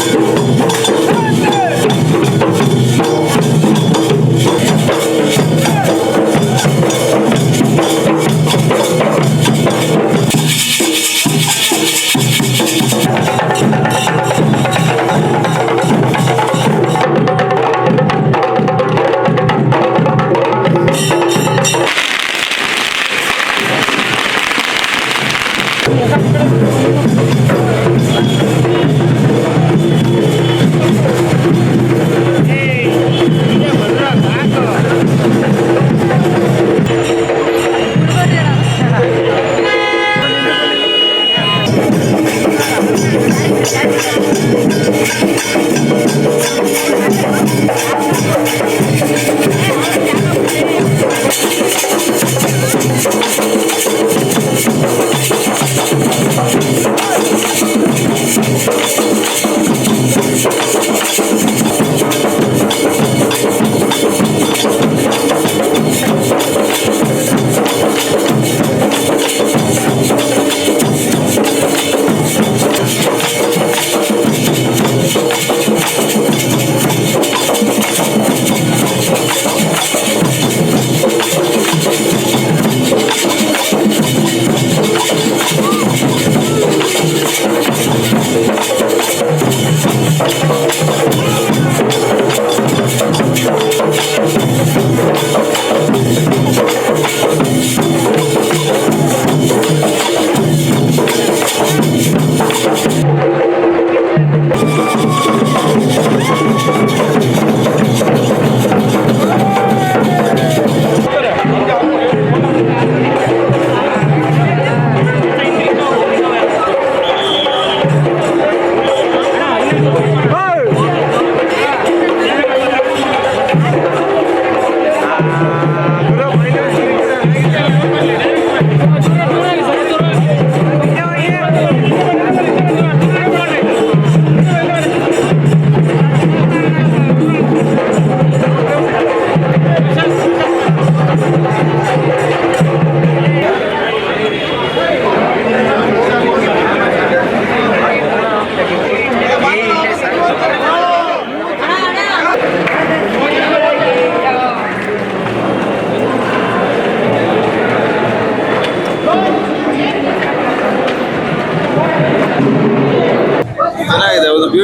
ಚೆನ್ನಾಗಿದೆ ಒಂದು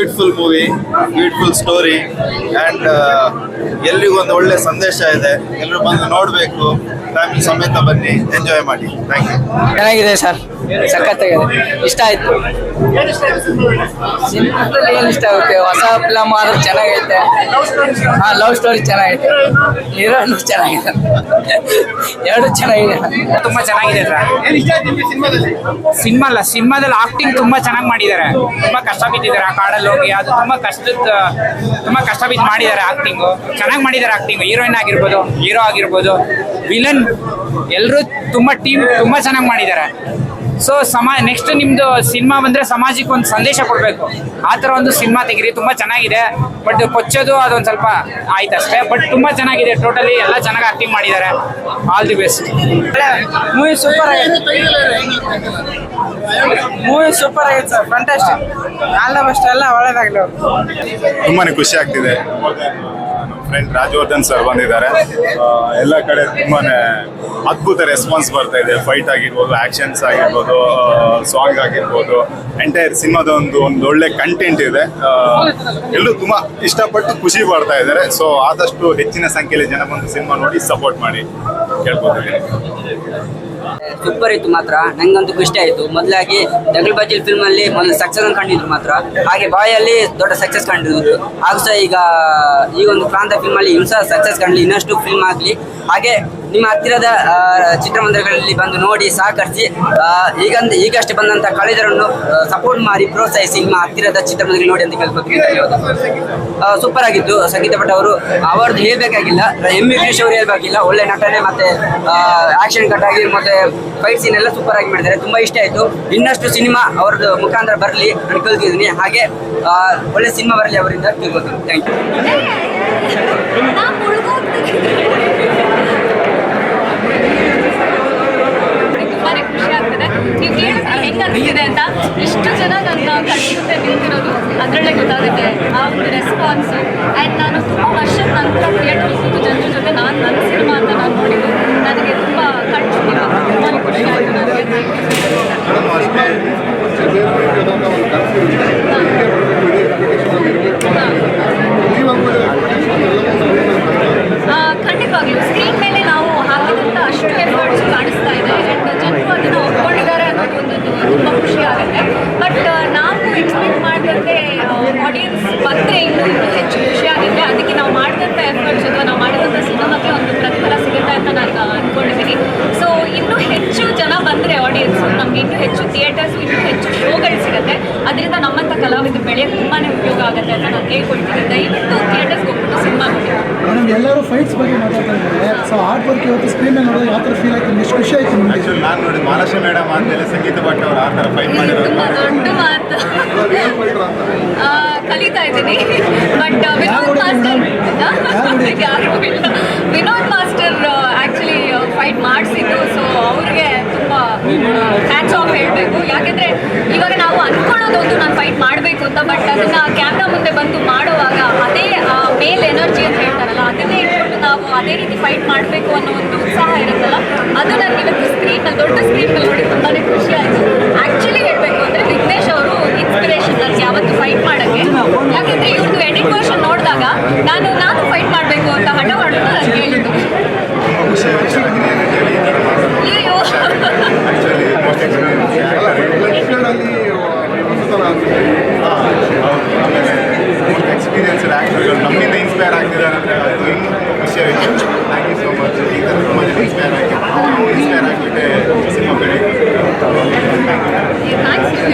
beautiful movie beautiful story and ಎಲ್ರಿಗೂ ಒಂದು ಒಳ್ಳೆ ಸಂದೇಶ ಇದೆ. ಎಲ್ಲರೂ ಬಂದು ನೋಡಬೇಕು. ಫ್ಯಾಮಿಲಿ ಸಮೇತ ಬನ್ನಿ. ಎಂಜಾಯ್ ಮಾಡಿ. ಥ್ಯಾಂಕ್ ಯು ಚೆನ್ನಾಗಿದೆ ಸರ್ ಸಖತ್ತಾಗಿದೆ. ಇಷ್ಟ ಆಯ್ತು. ಸಿನಿಮಾದಲ್ಲಿ ಏನು ಇಷ್ಟ ಆಗುತ್ತೆ? ಹೊಸ ಫಿಲಮ್ ಆದ್ರೂ ಚೆನ್ನಾಗೈತೆ. ಹಾ ಲವ್ ಸ್ಟೋರಿ ಚೆನ್ನಾಗೈತೆ. ಹೀರೋಯಿನ್ ಚೆನ್ನಾಗಿದೆ. ಎರಡು ಚೆನ್ನಾಗಿದೆ. ತುಂಬಾ ಚೆನ್ನಾಗಿದೆ ಸಿನಿಮಾ ಅಲ್ಲ ಸಿನಿಮಾದಲ್ಲಿ ಆಕ್ಟಿಂಗ್ ತುಂಬಾ ಚೆನ್ನಾಗಿ ಮಾಡಿದ್ದಾರೆ. ತುಂಬಾ ಕಷ್ಟ ಬಿದ್ದಿದ್ದಾರೆ ಆ ಕಾಡಲ್ಲಿ ಹೋಗಿ. ಅದು ತುಂಬಾ ಕಷ್ಟದ, ತುಂಬಾ ಕಷ್ಟ ಬಿದ್ದು ಮಾಡಿದ್ದಾರೆ ಆಕ್ಟಿಂಗು ಚೆನ್ನಾಗಿ ಮಾಡಿದ್ದಾರೆ ಆಕ್ಟಿಂಗ್ ಹೀರೋಯಿನ್ ಆಗಿರ್ಬೋದು ಹೀರೋ ಆಗಿರ್ಬೋದು ವಿಲನ್ ಎಲ್ಲರೂ ತುಂಬಾ ಟೀಮ್ ತುಂಬಾ ಚೆನ್ನಾಗಿ ಮಾಡಿದ್ದಾರೆ. ಸೊ ಸಮಾ ನೆಕ್ಸ್ಟ್ ನಿಮ್ದು ಸಿನಿಮಾ ಬಂದ್ರೆ ಸಮಾಜಕ್ಕೆ ಒಂದು ಸಂದೇಶ ಕೊಡಬೇಕು. ಆ ಥರ ಒಂದು ಸಿನಿಮಾ ತೆಗಿರಿ. ತುಂಬಾ ಚೆನ್ನಾಗಿದೆ. ಬಟ್ ಕೊಚ್ಚೋದು ಅದೊಂದು ಸ್ವಲ್ಪ ಆಯ್ತು ಅಷ್ಟೇ ಬಟ್ ತುಂಬಾ ಚೆನ್ನಾಗಿದೆ. ಟೋಟಲಿ ಎಲ್ಲ ಚೆನ್ನಾಗಿ ಆಕ್ಟಿಂಗ್ ಮಾಡಿದ್ದಾರೆ. All the best movie super movie super ಆಗಿತ್ತು sir fantastic all the best ಎಲ್ಲ ಒಳ್ಳೇದಾಗ್ಲಿ ತುಂಬಾನೇ ಖುಷಿ ಆಗ್ತಿದೆ. ಫ್ರೆಂಡ್ ರಾಜವರ್ಧನ್ ಸರ್ ಬಂದಿದ್ದಾರೆ. ಎಲ್ಲ ಕಡೆ ತುಂಬಾನೇ ಅದ್ಭುತ ರೆಸ್ಪಾನ್ಸ್ ಬರ್ತಾ ಇದೆ. ಫೈಟ್ ಆಗಿರ್ಬೋದು ಆ್ಯಕ್ಷನ್ಸ್ ಆಗಿರ್ಬೋದು ಸಾಂಗ್ ಆಗಿರ್ಬೋದು. ಎಂಟೈರ್ ಸಿನಿಮಾದ ಒಂದು ಒಂದು ಒಳ್ಳೆ ಕಂಟೆಂಟ್ ಇದೆ. ಎಲ್ಲರೂ ತುಂಬಾ ಇಷ್ಟಪಟ್ಟು ಖುಷಿ ಪಡ್ತಾ ಇದ್ದಾರೆ. ಸೊ ಆದಷ್ಟು ಹೆಚ್ಚಿನ ಸಂಖ್ಯೆಯಲ್ಲಿ ಜನ ಬಂದು ಸಿನಿಮಾ ನೋಡಿ ಸಪೋರ್ಟ್ ಮಾಡಿ ಕೇಳ್ಕೊತೀನಿ ಸೂಪರ್ ಇತ್ತು ಮಾತ್ರ. ನಂಗಂತೂ ಖುಷಿ ಆಯಿತು. ಮೊದಲಾಗಿ ದಗಲ್ ಫಿಲ್ಮ್ ಅಲ್ಲಿ ಮೊದಲು ಸಕ್ಸಸ್ ಕಂಡಿದ್ರು ಮಾತ್ರ. ಹಾಗೆ ಬಾಯಲ್ಲಿ ದೊಡ್ಡ ಸಕ್ಸಸ್ ಕಂಡಿದ್ರು. ಹಾಗೂ ಸಹ ಈಗ, ಈ ಒಂದು ಪ್ರಾಂತ ಫಿಲ್ಮ್ ಅಲ್ಲಿ ಇನ್ನೂ ಸಹ ಸಕ್ಸಸ್ ಕಂಡ್ಲಿ. ಇನ್ನಷ್ಟು ಫಿಲ್ಮ್ ಆಗಲಿ. ಹಾಗೆ ನಿಮ್ಮ ಹತ್ತಿರದ ಚಿತ್ರಮಂದಿರಗಳಲ್ಲಿ ಬಂದು ನೋಡಿ ಸಹಕರಿಸಿ ಈಗ ಈಗಷ್ಟೇ ಬಂದಂತ ಕಳೆದರನ್ನು ಸಪೋರ್ಟ್ ಮಾಡಿ, ಪ್ರೋತ್ಸಾಹಿಸಿ ನಿಮ್ಮ ಹತ್ತಿರದ ಚಿತ್ರಮಂದಿರ ನೋಡಿ ಅಂತ ಕೇಳ್ಕೊತೀನಿ ಸೂಪರ್ ಆಗಿತ್ತು ಸಂಗೀತ ಭಟ್ ಅವರು ಅವರದ್ದು ಹೇಳ್ಬೇಕಾಗಿಲ್ಲ ಎಂ ವಿಘ್ನೇಶ್ ಅವರು ಹೇಳ್ಬೇಕಿಲ್ಲ, ಒಳ್ಳೆ ನಟನೆ ಮತ್ತೆ ಆಕ್ಷನ್ ಕಟ್ ಆಗಿ ಮತ್ತೆ ಫೈಟ್ ಸೀನ್ ಎಲ್ಲ ಸೂಪರ್ ಆಗಿ ಮಾಡಿದ್ದಾರೆ, ತುಂಬಾ ಇಷ್ಟ ಆಯ್ತು. ಇನ್ನಷ್ಟು ಸಿನಿಮಾ ಅವ್ರದ್ದು ಮುಖಾಂತರ ಬರಲಿ ನಾನು ಹಾಗೆ ಒಳ್ಳೆ ಸಿನಿಮಾ ಬರಲಿ ಅವರಿಂದ ತಿಳ್ಕೊತೀನಿ ಥ್ಯಾಂಕ್ ಯು ಅನ್ಸಿದೆ ಅಂತ ಇಷ್ಟು ಜನ ನನ್ನ ಕಣ್ಣು ನಿಂತಿರೋದು. ಅದರಲ್ಲೇ ಗೊತ್ತಾಗುತ್ತೆ ಆ ಒಂದು ರೆಸ್ಪಾನ್ಸು ಆ್ಯಂಡ್ ನಾನು ತುಂಬ ವರ್ಷದ ನಂತರ ಥಿಯೇಟರ್ ಕೂತು ಜನರ ಜೊತೆ ನಾನು ನನ್ನ ಸಿನಿಮಾ ಅಂತ ನಾನು ನೋಡಿದ್ದು. ನನಗೆ ತುಂಬ ಕಣ್ಣಿಗೆ ತುಂಬಾ ಖುಷಿ ಆಯಿತು. ನನಗೆ ಆ, ಖಂಡಿತವಾಗ್ಲೂ ಸ್ಕ್ರೀನ್ ಮೇಲೆ ನಾವು ಹಾಕಿದಂಥ ಅಷ್ಟು ಎಫರ್ಟ್ಸ್ ಕಾಣಿಸ್ತಾ ಇದೆ ಆ್ಯಂಡ್ ಜನರು ಅದನ್ನು ಒಪ್ಕೊಂಡಿದ್ದಾರೆ ಅನ್ನೋದು ಒಂದು ತುಂಬ ಖುಷಿ ಆಗುತ್ತೆ. ಬಟ್ ನಾವು ಎಕ್ಸ್ಪೆಕ್ಟ್ ಮಾಡಿದಂತೆ ಆಡಿಯನ್ಸ್ ಬಂದರೆ ಇನ್ನೂ ಇನ್ನೂ ಹೆಚ್ಚು ಖುಷಿ ಆಗುತ್ತೆ. ಅದಕ್ಕೆ ನಾವು ಮಾಡಿದಂಥ ಎಫರ್ಟ್ಸ್ ಅಥವಾ ನಾವು ಮಾಡಿದಂಥ ಸಿನಿಮಾಕ್ಕೆ ಒಂದು ಪ್ರತಿಫಲ ಸಿಗುತ್ತೆ ಅಂತ ನಾನು ಅಂದ್ಕೊಂಡಿದ್ದೀನಿ ಸೊ ಇನ್ನೂ ಹೆಚ್ಚು ಜನ ಬಂದರೆ ಆಡಿಯನ್ಸ್ ನಮ್ಗೆ ಇನ್ನೂ ಹೆಚ್ಚು ಥಿಯೇಟರ್ಸ್ ಇನ್ನೂ ಹೆಚ್ಚು ಶೋಗಳು ಸಿಗುತ್ತೆ. ಅದರಿಂದ ನಮ್ಮಂಥ ಕಲಾವಿದ ಬೆಳೆ ತುಂಬಾ ಉಪಯೋಗ ಆಗುತ್ತೆ ಅಂತ ನಾನು ಹೇಳ್ಕೊಳ್ತೀನಿ. ದಯವಿಟ್ಟು ಥಿಯೇಟರ್ಸ್ಗೆ ಹೋಗ್ಬಿಟ್ಟು ಸಿನಿಮಾ ಎಲ್ಲರೂ ಫೈಟ್ಸ್ ಬಗ್ಗೆ ಮಾತಾಡ್ತಾ ಇದ್ದಾರೆ. ಸೊ ಆರ್ಟ್ ವರ್ಕ್ ಇವತ್ತು ಸ್ಕ್ರೀನ್ ನೋಡಿದ್ರೆ ಯಾವ ಥರ ಫೀಲ್ ಆಯ್ತು ಖುಷಿ ಆಯ್ತು ಆಕ್ಚುಲಿ ನಾನು ನೋಡಿ ಮಹಾಲಕ್ಷ್ಮಿ ಮೇಡಮ್ ಆದ್ಮೇಲೆ ಸಂಗೀತ ಭಟ್ ಅವರು ಆ ಥರ ಫೈಟ್ ಮಾಡಿರೋದು ತುಂಬಾ ದೊಡ್ಡ ಮಾತು. ಆ, ಕಲಿತಾ ಇದ್ದೀನಿ. But Vinod master? ಯಾರು ಇಲ್ಲ. ವಿನೋದ್ ಮಾಸ್ಟರ್ ಆಕ್ಚುಲಿ ಫೈಟ್ ಮಾಡಿಸಿದ್ದು. ಸೊ ಅವ್ರಿಗೆ ತುಂಬಾ ಹ್ಯಾಚ್ ಆಫ್ ಹೇಳಬೇಕು. ಯಾಕೆಂದ್ರೆ ಇವಾಗ ನಾವು ಅನ್ಕೊಳ್ಳೋದೊಂದು ನಾನು ಫೈಟ್ ಮಾಡಬೇಕು ಅಂತ ಬಟ್ ಅದನ್ನ ಕ್ಯಾಮ್ರಾ ಮುಂದೆ ಬಂದು ಮಾಡುವಾಗ ಅದೇ ಮೇಲ್ ಎನರ್ಜಿ ಅಂತ ಹೇಳ್ತಾರಲ್ಲ ನಾವು ಅದೇ ರೀತಿ ಫೈಟ್ ಮಾಡಬೇಕು ಅನ್ನೋ ಒಂದು ಉತ್ಸಾಹ ಇರುತ್ತಲ್ಲ, ಅದು ನನಗೆ ಇವತ್ತು ಸ್ಕ್ರೀನ್ ದೊಡ್ಡ ಸ್ಕ್ರೀನಲ್ಲಿ ನೋಡಿ ತುಂಬಾ ಖುಷಿ ಆಯಿತು. ಆ್ಯಕ್ಚುಲಿ ಹೇಳಬೇಕು ಅಂದ್ರೆ ವಿಘ್ನೇಶ್ ಅವರು ಇನ್ಸ್ಪಿರೇಷನ್ ನನಗೆ ಯಾವತ್ತು ಫೈಟ್ ಮಾಡೋಕ್ಕೆ. ಯಾಕಂದ್ರೆ ಇವತ್ತು ಎಡಿಟ್ ವರ್ಷನ್ ನೋಡಿದಾಗ ನಾನು